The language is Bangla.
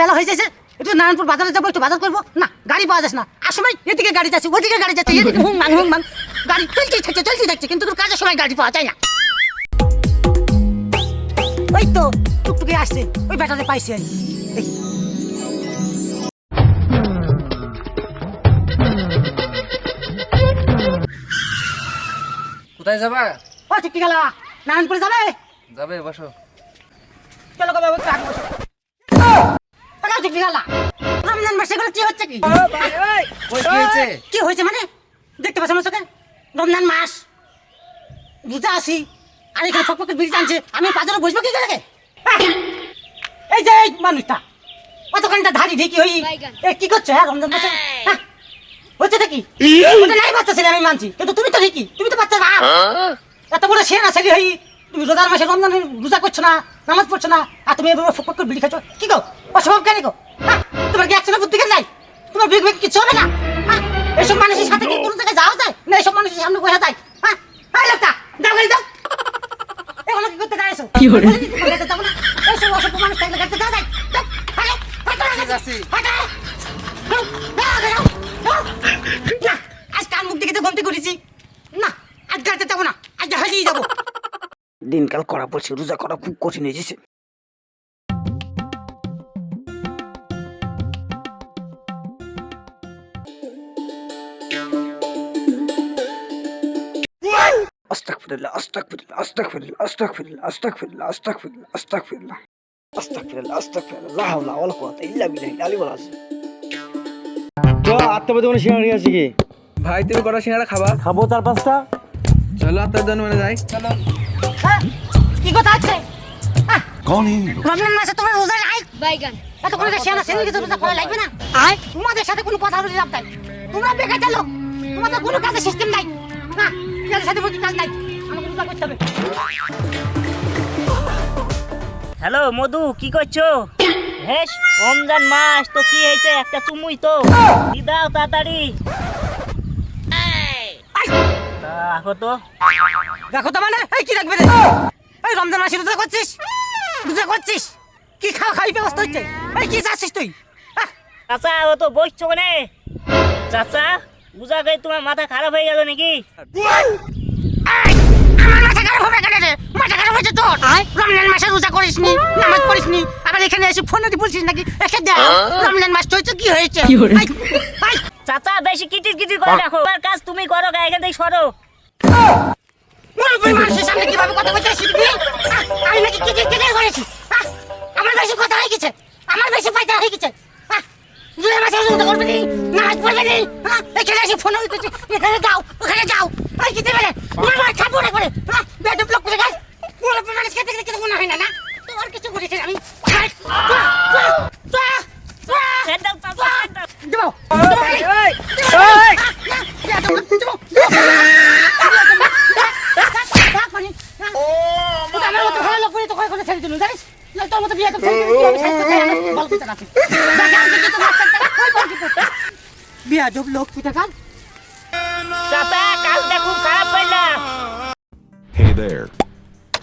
বেলা হয়ে যাচ্ছে একটু নারায়ণপুর বাজারে যাব একটু বাজার করব। না গাড়ি পাওয়া যাচ্ছে না। আর সময় এদিকে গাড়ি যাচ্ছে ওদিকে গাড়ি যাচ্ছে হুম মান হুম মান। গাড়ি চলছেই থাকছে চলছেই থাকছে কিন্তু তোর কাজের সময় গাড়ি পাওয়া যায় না। ওই তো টুকটুকে আসছে ওই বেটাতে পাইছি। আমি কোথায় যাবা? ও ঠিক গেলা। নারায়ণপুরে যাবে? যাবে বসো। চলো কবে ওই ট্রাক বসে ওটাও ঠিক গেলা রমজান মাসে এগুলো কি হচ্ছে কি? হয়েছে? কি হয়েছে মানে? দেখতে পাচ্ছ আমার চোখে? রমজান মাস। বুঝে আসি। আর এখানে ফকফকে বিড়ি টানছে। আমি বাজারে বসবো কি করে? এই যে এই মানুষটা। কতখানটা ধাড়ি ঢেকি হই? এ কি করছ হ্যাঁ রমজান মাসে? হ্যাঁ? হচ্ছে নাকি ওটা নাই বাচ্চা ছেলে আমি মানছি। কিন্তু তুমি তো ঠিকই। তুমি তো বাচ্চা বাপ এত বড় সে না ছেলে হই। তুমি রোজার মাসে রমজান রোজা করছ না নামাজ পড়ছো না। আর তুমি এভাবে ফকফক করে বিড়ি খাচ্ছ। কি গো? অস্বভাব কেন গো? হ্যাঁ? তোমার কি একশো বুদ্ধি কেন নাই? তোমার বিগ বিগ কিছু হবে না? হ্যাঁ? এইসব মানুষের সাথে কি কোনো জায়গায় যাওয়া যায়? না এইসব মানুষের সামনে বসা যায়? হ্যাঁ হ্যাঁ লোকটা যাও গাড়ি যাও এগুলো কি করতে দাঁড়িয়েছো কি করে যাব না। অসভ্য মানুষ থাকলে গাড়িতে যাওয়া যায়। আজ কান মুখ দিকে তো করেছি না আজ গাড়িতে যাব না। আজ হারিয়ে যাব। দিনকাল করা পড়ছে রোজা করা খুব কঠিন হয়ে গেছে। أستغفر الله أستغفر الله أستغفر الله أستغفر الله أستغفر الله أستغفر الله أستغفر الله أستغفر الله أستغفر الله لا حول ولا قوة إلا بالله العلي العظيم তো আত্মা তোমার সিঙ্গাড়ি আছে কি? ভাই তুমি কটা সিঙ্গাড়া খাবা? খাব চার পাঁচটা। চলো আত্মা দোকান মানে যাই। চলো। হ্যাঁ, কি কথা আছে কোন প্রবলেম আছে তোমার রোজা নাই বাইগান। এত করে যে শেয়ার আছে কিছু রোজা লাগবে না। আর তোমাদের সাথে কোনো কথা বলতে যাব তাই তোমরা বেকার চলো তোমাদের কোনো কাজে সিস্টেম নাই। না কাজের সাথে কোনো কাজ নাই। আমাকে রোজা করতে হবে। হ্যালো মধু কি করছ? হেস রমজান মাস তো কি হয়েছে? একটা চুমুই তো। দি দাও তাড়াতাড়ি। তা রাখো তো। দেখো তো মানে? এই কি রাখবে রে? এই রমজান মাসে রোজা করছিস? রোজা করছিস? কি খাওয়া খাই ব্যবস্থা হচ্ছে? এই কি চাচ্ছিস তুই? আহ, চাচা ও তো বসছো কোনে চাচা বুঝা গেই তোমার মাথা খারাপ হয়ে গেল নাকি? খারাপ হবে কেন রে? মাথা খারাপ হয়েছে তোর। রমজান মাসে রোজা করিসনি নামাজ পড়িসনি আবার এখানে এসে ফোনে দিয়ে বলছিস নাকি? এসে দেখ রমজান মাস চলছে কি হয়েছে? চাচা বেশি কিটির কিটির করে রাখো। তোমার কাজ তুমি করো গা এখান থেকে সরো। মুরব্বী মানুষের সামনে কীভাবে কথা বলতে শিখবি? আমি নাকি কি কি কি করেছি আমার বেশি কথা হয়ে গেছে। আমার বেশি ফায়দা হয়ে গেছে। দুই মাসে রোজা করবে নি নামাজ পড়বে নি এখানে এসে ফোন হয়ে এখানে যাও ওখানে যাও। এই কি দেবে আমার মার করে। আহ, আজকে দেখতে কিছু মনে হয় না না তোর কিছু করেছেন আমি তোর মতো বিয়ে বিয়া জব লোক পিঠা খান Hey there.